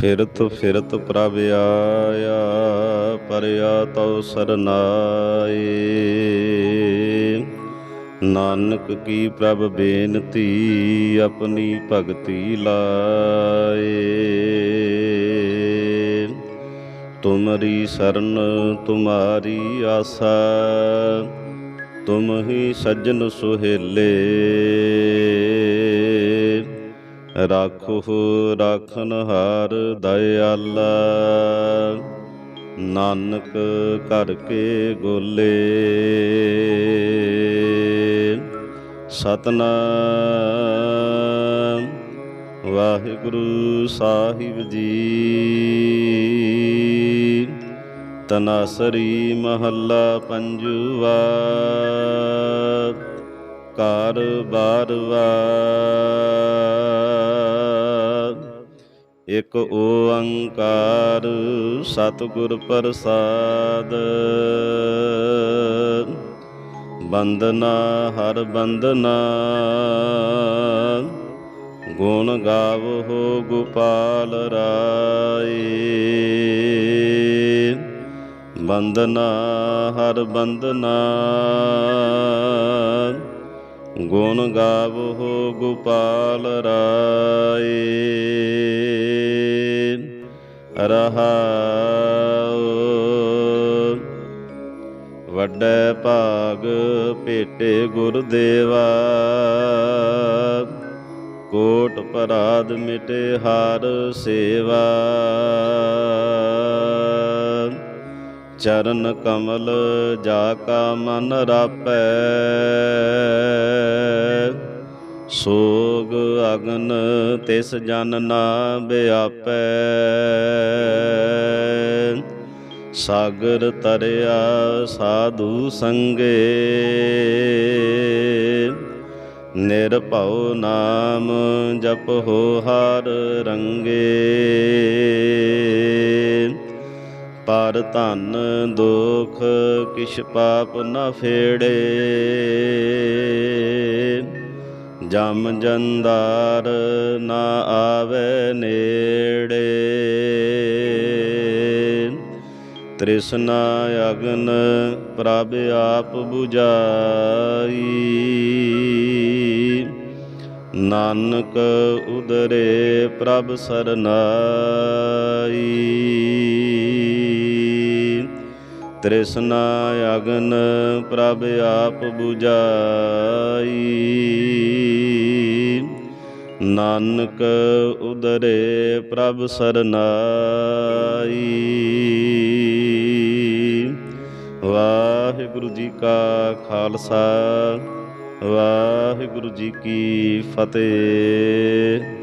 ਫਿਰਤ ਫਿਰਤ ਪ੍ਰਭ ਆਇਆ ਪਰਿਆ ਤਉ ਸਰਨਾਏ। ਨਾਨਕ ਕੀ ਪ੍ਰਭ ਬੇਨਤੀ, ਆਪਣੀ ਭਗਤੀ ਲਾਏ। ਤੁਮਰੀ ਸਰਨ ਤੁਮਾਰੀ ਆਸਾ, ਤੁਮ ਹੀ ਸੱਜਣ ਸੁਹੇਲੇ। ਰਾਖੋ ਰਾਖਨ ਹਾਰ ਦਇਆਲਾ। ਨਾਨਕ ਘਰ ਕੇ ਗੋਲੇ। ਸਤਨਾਮ ਵਾਹਿਗੁਰੂ ਸਾਹਿਬ ਜੀ। ਤਨਾਸਰੀ ਮਹੱਲਾ ਪੰਜਵਾ। ਘਰ ਬਾਰਵਾ ਇਕ ਓੰਕਾਰ ਸਤਿਗੁਰ ਪ੍ਰਸਾਦ। ਬੰਦਨਾ ਹਰ ਬੰਦਨਾ ਗੁਣ ਗਾਵੋ ਗੋਪਾਲ ਰਾਏ। ਬੰਦਨਾ ਹਰ ਬੰਦਨਾ ਗੁਣ ਗਾਵੋ ਗੋਪਾਲ ਰਾਏ। ਰਹਾਉ, ਵੱਡੇ ਭਾਗ ਭੇਟੇ ਗੁਰਦੇਵਾ ਕੋਟ ਪਰਾਧ ਮਿਟੇ ਹਾਰ ਸੇਵਾ। ਚਰਨ ਕਮਲ ਜਾ ਕਾ ਮਨ ਰਾਪੈ। ਸੋਗ ਅਗਨ ਤਿਸ ਜਨ ਨਾ ਬਿਆਪੈ ਸਾਗਰ ਤਰਿਆ ਸਾਧੂ ਸੰਗੇ। ਨਿਰਭਉ ਨਾਮ ਹੋ ਹਰ ਰੰਗੇ। ਪਰ ਧਨ ਦੁਖ ਕਿਛ ਪਾਪ ਨ ਫੇੜੇ। ਜਮ ਜੰਦਾਰ ਨਾ ਆਵੇ ਨੇੜੇ। ਤ੍ਰਿਸ਼ਨਾ ਅਗਨ ਪ੍ਰਭ ਆਪ 부ਜਾਈ ਨਾਨਕ ਉਦਰੇ ਪ੍ਰਭ ਸਰਨਾਈ। ਤ੍ਰਿਸ਼ਨਾ ਅਗਨ ਪ੍ਰਭ ਆਪ 부ਜਾਈ ਨਾਨਕ ਉਦਰੇ ਪ੍ਰਭ ਸਰਨਾਈ। ਵਾਹਿਗੁਰੂ ਜੀ ਕਾ ਖਾਲਸਾ, ਵਾਹਿਗੁਰੂ ਜੀ ਕੀ ਫਤਿਹ।